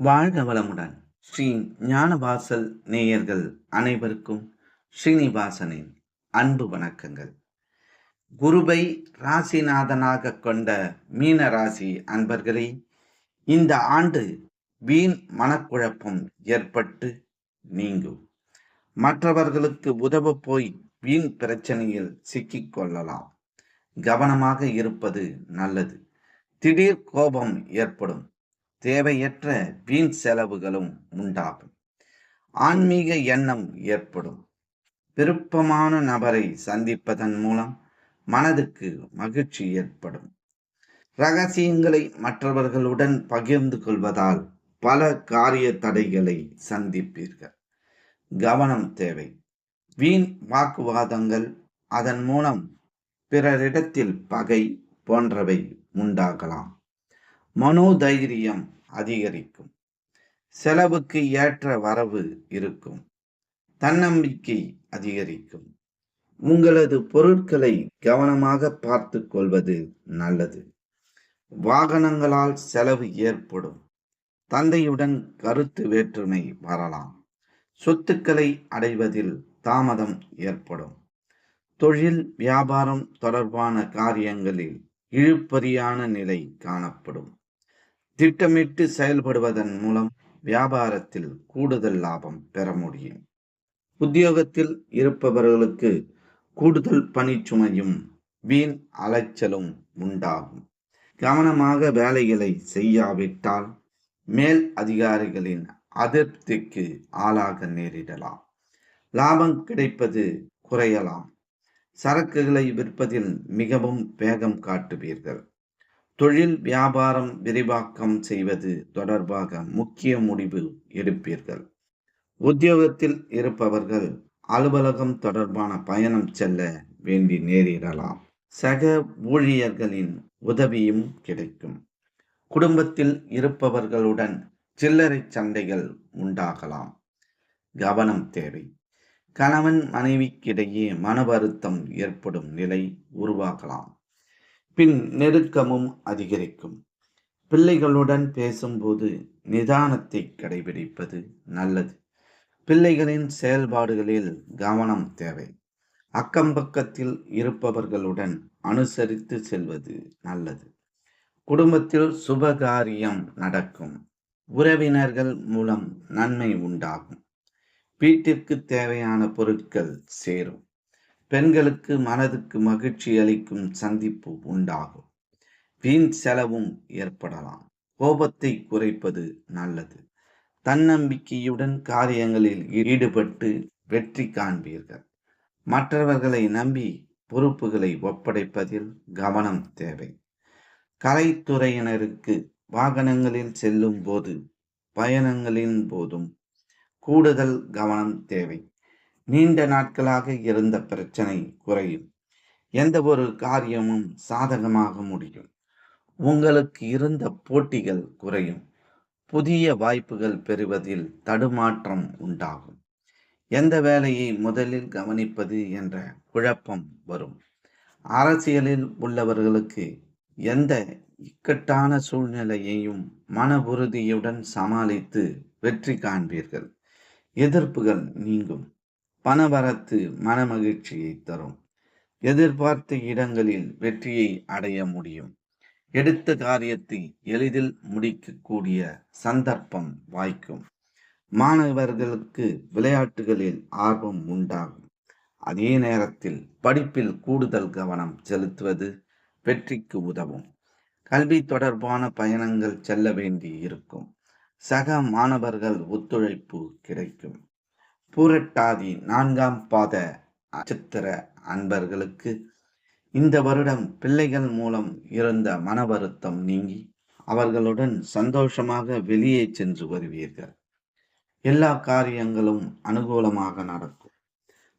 வாழ்க வளமுடன். ஸ்ரீ ஞானவாசல் நேயர்கள் அனைவருக்கும் ஸ்ரீனிவாசனின் அன்பு வணக்கங்கள். குருவை ராசிநாதனாக கொண்ட மீன ராசி அன்பர்களே இந்த ஆண்டு வீண் மனக்குழப்பம் ஏற்பட்டு நீங்கும். மற்றவர்களுக்கு உதவ போய் வீண் பிரச்சனையில் சிக்கிக் கொள்ளலாம். கவனமாக இருப்பது நல்லது. திடீர் கோபம் ஏற்படும். தேவையற்ற வீண் செலவுகளும் உண்டாகும். ஆன்மீக எண்ணம் ஏற்படும். விருப்பமான நபரை சந்திப்பதன் மூலம் மனதுக்கு மகிழ்ச்சி ஏற்படும். ரகசியங்களை மற்றவர்களுடன் பகிர்ந்து கொள்வதால் பல காரிய தடைகளை சந்திப்பீர்கள். கவனம் தேவை. வீண் வாக்குவாதங்கள் அதன் மூலம் பிறரிடத்தில் பகை போன்றவை உண்டாகலாம். மனோதைரியம் அதிகரிக்கும். செலவுக்கு ஏற்ற வரவு இருக்கும். தன்னம்பிக்கை அதிகரிக்கும். உங்களது பொருட்களை கவனமாக பார்த்து கொள்வது நல்லது. வாகனங்களால் செலவு ஏற்படும். தந்தையுடன் கருத்து வேற்றுமை வரலாம். சொத்துக்களை அடைவதில் தாமதம் ஏற்படும். தொழில் வியாபாரம் தொடர்பான காரியங்களில் இழுப்பறியான நிலை காணப்படும். திட்டமிட்டு செயல்படுவதன் மூலம் வியாபாரத்தில் கூடுதல் லாபம் பெற முடியும். உத்தியோகத்தில் இருப்பவர்களுக்கு கூடுதல் பணிச்சுமையும் வீண் அலைச்சலும் உண்டாகும். கவனமாக வேலைகளை செய்யாவிட்டால் மேல் அதிகாரிகளின் அதிருப்திக்கு ஆளாக நேரிடலாம். லாபம் கிடைப்பது குறையலாம். சரக்குகளை விற்பதில் மிகவும் வேகம் காட்டுவீர்கள். தொழில் வியாபாரம் விரிவாக்கம் செய்வது தொடர்பாக முக்கிய முடிவு எடுப்பீர்கள். உத்தியோகத்தில் இருப்பவர்கள் அலுவலகம் தொடர்பான பயணம் செல்ல வேண்டி நேரிடலாம். சக ஊழியர்களின் உதவியும் கிடைக்கும். குடும்பத்தில் இருப்பவர்களுடன் சில்லறை சண்டைகள் உண்டாகலாம். கவனம் தேவை. கணவன் மனைவிக்கிடையே மன வருத்தம் ஏற்படும் நிலை உருவாகலாம். பின் நெருக்கமும் அதிகரிக்கும். பிள்ளைகளுடன் பேசும்போது நிதானத்தை கடைபிடிப்பது நல்லது. பிள்ளைகளின் செயல்பாடுகளில் கவனம் தேவை. அக்கம் பக்கத்தில் இருப்பவர்களுடன் அனுசரித்து செல்வது நல்லது. குடும்பத்தில் சுபகாரியம் நடக்கும். உறவினர்கள் மூலம் நன்மை உண்டாகும். வீட்டிற்கு தேவையான பொருட்கள் சேரும். பெண்களுக்கு மனதுக்கு மகிழ்ச்சி அளிக்கும் சந்திப்பு உண்டாகும். வீண் செலவும் ஏற்படலாம். கோபத்தை குறைப்பது நல்லது. தன்னம்பிக்கையுடன் காரியங்களில் ஈடுபட்டு வெற்றி காண்பீர்கள். மற்றவர்களை நம்பி பொறுப்புகளை ஒப்படைப்பதில் கவனம் தேவை. கலைத்துறையினருக்கு வாகனங்களில் செல்லும் போது பயணங்களின் போதும் கூடுதல் கவனம் தேவை. நீண்ட நாட்களாக இருந்த பிரச்சனை குறையும். எந்த ஒரு காரியமும் சாதகமாக முடியும். உங்களுக்கு இருந்த போட்டிகள் குறையும். புதிய வாய்ப்புகள் பெறுவதில் தடுமாற்றம் உண்டாகும். எந்த வேலையை முதலில் கவனிப்பது என்ற குழப்பம் வரும். அரசியலில் உள்ளவர்களுக்கு எந்த இக்கட்டான சூழ்நிலையையும் மன உறுதியுடன் சமாளித்து வெற்றி காண்பீர்கள். எதிர்ப்புகள் நீங்கும். பணவரத்து மனமகிழ்ச்சியை தரும். எதிர்பார்த்த இடங்களில் வெற்றியை அடைய முடியும். எடுத்த காரியத்தை எளிதில் முடிக்கக்கூடிய சந்தர்ப்பம் வாய்க்கும். மாணவர்களுக்கு விளையாட்டுகளில் ஆர்வம் உண்டாகும். அதே நேரத்தில் படிப்பில் கூடுதல் கவனம் செலுத்துவது வெற்றிக்கு உதவும். கல்வி தொடர்பான பயணங்கள் செல்ல வேண்டி இருக்கும் சக மாணவர்கள் ஒத்துழைப்பு கிடைக்கும். பூரட்டாதி நான்காம் பாத நட்சத்திர அன்பர்களுக்கு இந்த வருடம் பிள்ளைகள் மூலம் இருந்த மன வருத்தம் நீங்கி அவர்களுடன் சந்தோஷமாக வெளியே சென்று வருவீர்கள். எல்லா காரியங்களும் அனுகூலமாக நடக்கும்.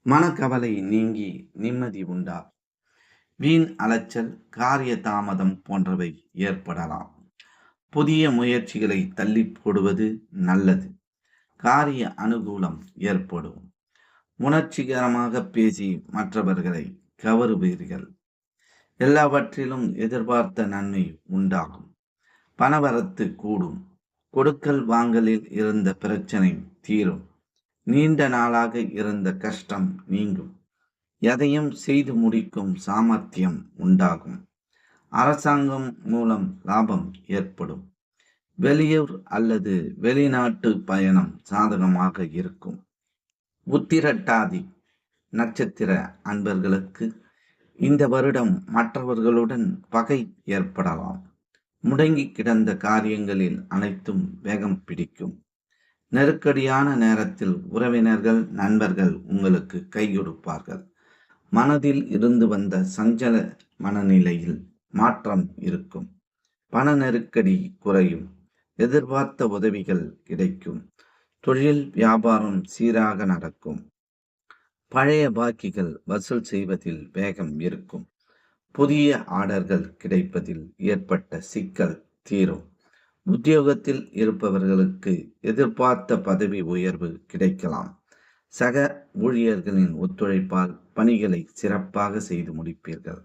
மனக்கவலை நீங்கி நிம்மதி உண்டாகும். வீண் அலைச்சல் காரிய தாமதம் போன்றவை ஏற்படலாம். புதிய முயற்சிகளை தள்ளி போடுவது நல்லது. காரிய அனுகூலம் ஏற்படும். உணர்ச்சிகரமாக பேசி மற்றவர்களை கவருவீர்கள். எல்லாவற்றிலும் எதிர்பார்த்த நன்மை உண்டாகும். பணவரத்து கூடும். கொடுக்கல் வாங்கலில் இருந்த பிரச்சனை தீரும். நீண்ட நாளாக இருந்த கஷ்டம் நீங்கும். எதையும் செய்து முடிக்கும் சாமர்த்தியம் உண்டாகும். அரசாங்கம் மூலம் லாபம் ஏற்படும். வெளியூர் அல்லது வெளிநாட்டு பயணம் சாதகமாக இருக்கும். உத்திரட்டாதி நட்சத்திர அன்பர்களுக்கு இந்த வருடம் மற்றவர்களுடன் பகை ஏற்படலாம். முடங்கி கிடந்த காரியங்களில் அனைத்தும் வேகம் பிடிக்கும். நெருக்கடியான நேரத்தில் உறவினர்கள் நண்பர்கள் உங்களுக்கு கை கொடுப்பார்கள் மனதில் இருந்து வந்த சஞ்சல மனநிலையில் மாற்றம் இருக்கும். பண நெருக்கடி குறையும். எதிர்பார்த்த உதவிகள் கிடைக்கும். தொழில் வியாபாரம் சீராக நடக்கும். பழைய பாக்கிகள் வசூல் செய்வதில் வேகம் இருக்கும். புதிய ஆர்டர்கள் கிடைப்பதில் ஏற்பட்ட சிக்கல் தீரும். உத்தியோகத்தில் இருப்பவர்களுக்கு எதிர்பார்த்த பதவி உயர்வு கிடைக்கலாம். சக ஊழியர்களின் ஒத்துழைப்பால் பணிகளை சிறப்பாக செய்து முடிப்பீர்கள்.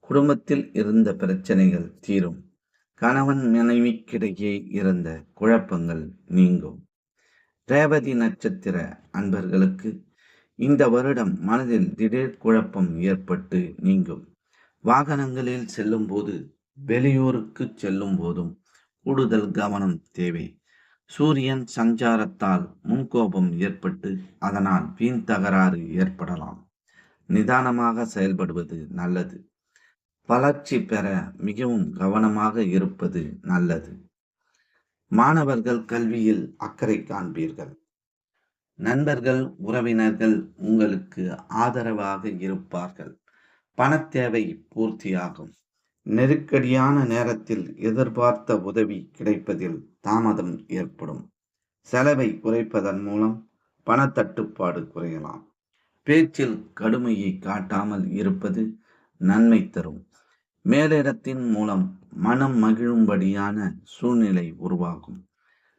குடும்பத்தில் இருந்த பிரச்சனைகள் தீரும். கணவன் மனைவிக்கிடையே இருந்த குழப்பங்கள் நீங்கும். ரேவதி நட்சத்திர அன்பர்களுக்கு இந்த வருடம் மனதில் திடீர் குழப்பம் ஏற்பட்டு நீங்கும். வாகனங்களில் செல்லும்போது வெளியூருக்கு செல்லும் போதும் கூடுதல் கவனம் தேவை. சூரியன் சஞ்சாரத்தால் முன்கோபம் ஏற்பட்டு அதனால் வீண் தகராறு ஏற்படலாம். நிதானமாக செயல்படுவது நல்லது. வளர்ச்சி பெற மிகவும் கவனமாக இருப்பது நல்லது. மாணவர்கள் கல்வியில் அக்கறை காண்பீர்கள். நண்பர்கள் உறவினர்கள் உங்களுக்கு ஆதரவாக இருப்பார்கள். பணத்தேவை பூர்த்தியாகும். நெருக்கடியான நேரத்தில் எதிர்பார்த்த உதவி கிடைப்பதில் தாமதம் ஏற்படும். செலவை குறைப்பதன் மூலம் பணத்தட்டுப்பாடு குறையலாம். பேச்சில் கடுமையை காட்டாமல் இருப்பது நன்மை தரும். மேலிடத்தின் மூலம் மனம் மகிழும்படியான சூழ்நிலை உருவாகும்.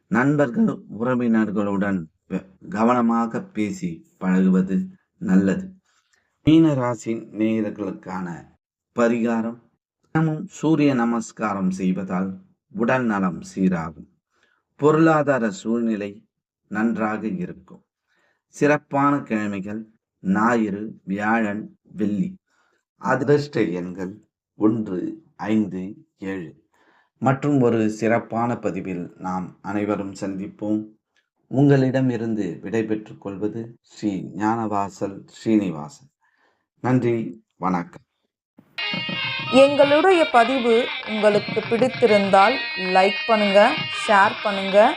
நண்பர்கள் உறவினர்களுடன் கவனமாக பேசி பழகுவது நல்லது. மீனராசி நேயர்களுக்கான பரிகாரம் தினமும் சூரிய நமஸ்காரம் செய்வதால் உடல் நலம் சீராகும். பொருளாதார சூழ்நிலை நன்றாக இருக்கும். சிறப்பான கிழமைகள் ஞாயிறு வியாழன் வெள்ளி. அதிர்ஷ்ட எண்கள் ஒன்று ஐந்து ஏழு. மற்றும் ஒரு சிறப்பான பதிவில் நாம் அனைவரும் சந்திப்போம். உங்களிடமிருந்து விடைபெற்றுக் கொள்வது ஸ்ரீ ஞானவாசல் ஸ்ரீனிவாசன். நன்றி வணக்கம். எங்களுடைய பதிவு உங்களுக்கு பிடித்திருந்தால் லைக் பண்ணுங்க ஷேர் பண்ணுங்க.